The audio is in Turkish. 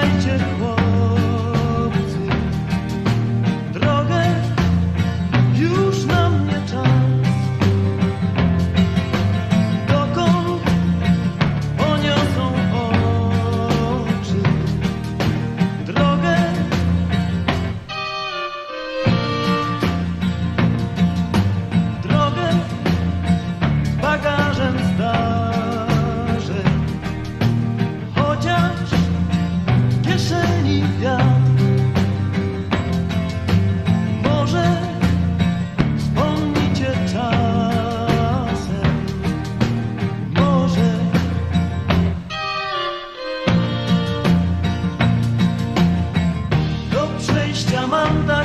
night Hiç camamda